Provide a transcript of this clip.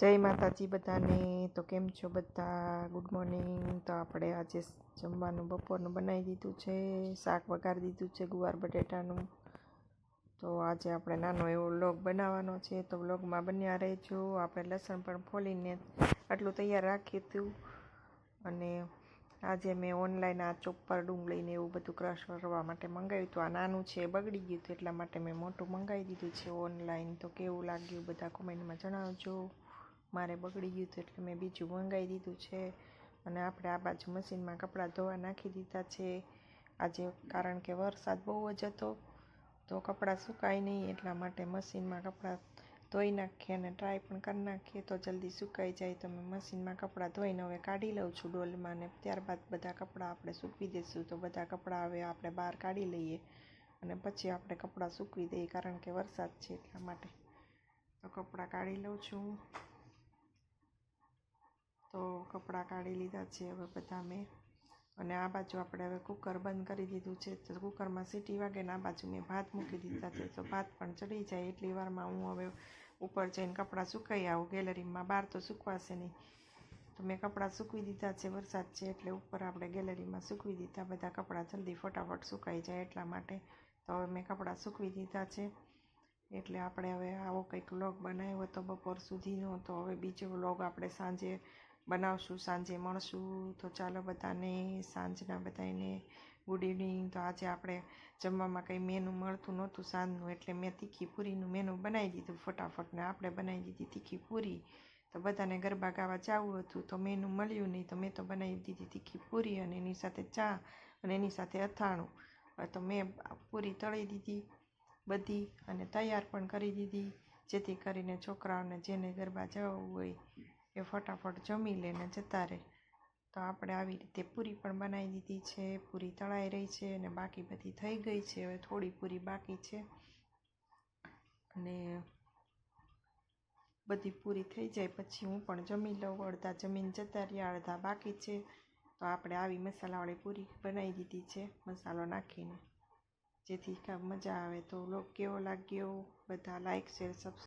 જય માતાજી બધાને. તો કેમ છો બધા? ગુડ મોર્નિંગ તો આપણે આજે જમવાનું, બપોરનું બનાવી દીધું છે. શાક વઘારી દીધું છે, ગુવાર બટેટાનું. તો આજે આપણે નાનો એવો વ્લોગ બનાવવાનો છે. તો વ્લોગમાં બન્યા રહેજો. આપણે લસણ પણ ફોલીને આટલું તૈયાર રાખ્યું હતું અને આજે મેં ઓનલાઈન આ ચોપ્પર ડુંગળીને એવું બધું ક્રશ કરવા માટે મંગાવ્યું હતું. આ નાનું છે, બગડી ગયું હતું, એટલા માટે મેં મોટું મંગાવી દીધું છે ઓનલાઈન તો કેવું લાગ્યું? બધા કોમેન્ટમાં જણાવજો. મારે બગડી ગયું હતું એટલે મેં બીજું મંગાવી દીધું છે. અને આપણે આ બાજુ મશીનમાં કપડાં ધોવા નાખી દીધા છે. આજે કારણ કે વરસાદ બહુ જ હતો, તો કપડાં સુકાય નહીં એટલા માટે મશીનમાં કપડાં ધોઈ નાખીએ અને ટ્રાય પણ કરી નાખીએ. તો જલ્દી સુકાઈ જાય તો મેં મશીનમાં કપડાં ધોઈને હવે કાઢી લઉં છું ડોલમાં ને ત્યારબાદ બધા કપડાં આપણે સૂકવી દઈશું તો બધા કપડાં હવે આપણે બહાર કાઢી લઈએ અને પછી આપણે કપડાં સૂકવી દઈએ કારણ કે વરસાદ છે એટલા માટે. તો કપડાં કાઢી લઉં છું. તો કપડાં કાઢી લીધા છે હવે બધા મેં અને આ બાજુ આપણે હવે કુકર બંધ કરી દીધું છે. તો કુકરમાં સીટી વાગે ને આ બાજુ મેં ભાત મૂકી દીધા છે. તો ભાત પણ ચડી જાય એટલી વારમાં હું હવે ઉપર જઈને કપડાં સુકાઈ આવું. ગેલેરીમાં બહાર તો સૂકવાશે નહીં. તો મેં કપડાં સૂકવી દીધા છે, વરસાદ છે એટલે ઉપર આપણે ગેલેરીમાં સૂકવી દીધા. બધા કપડાં જલ્દી ફટાફટ સુકાઈ જાય એટલા માટે. તો હવે મેં કપડાં સૂકવી દીધા છે. એટલે આપણે હવે આવો કંઈક વ્લોગ બનાવ્યો હતો બપોર સુધીનો. તો હવે બીજો વ્લોગ આપણે સાંજે બનાવશું સાંજે, મળશું. તો ચાલો બધાને સાંજના બધાને ગુડ ઇવનિંગ તો આજે આપણે જમવામાં કંઈ મેનુ મળતું નહોતું સાંજનું, એટલે મેં તીખી પૂરીનું મેનુ બનાવી દીધું ફટાફટને આપણે બનાવી દીધી તીખી પૂરી. તો બધાને ગરબા ગાવા જવું હતું, તો મેનુ મળ્યું નહીં, તો મેં તો બનાવી દીધી તીખી પૂરી અને એની સાથે ચા અને એની સાથે અથાણું. તો મેં પૂરી તળી દીધી બધી અને તૈયાર પણ કરી દીધી, જેથી કરીને છોકરાઓને જેને ગરબા જવું હોય એ ફટાફટ જમી લે ને જતા રહે. તો આપણે આવી રીતે પૂરી પણ બનાવી દીધી છે. પૂરી તળાઈ રહી છે અને બાકી બધી થઈ ગઈ છે. હવે થોડી પૂરી બાકી છે. અને બધી પૂરી થઈ જાય પછી હું પણ જમી લઉં. અડધા જમીન જતા રહ્યા, અડધા બાકી છે. તો આપણે આવી મસાલાવાળી પૂરી બનાવી દીધી છે. મસાલો નાખીને. જેથી મજા આવે. તો લોક કેવો લાગ્યો? બધા લાઈક શેર સબસ્ક્રાઈબ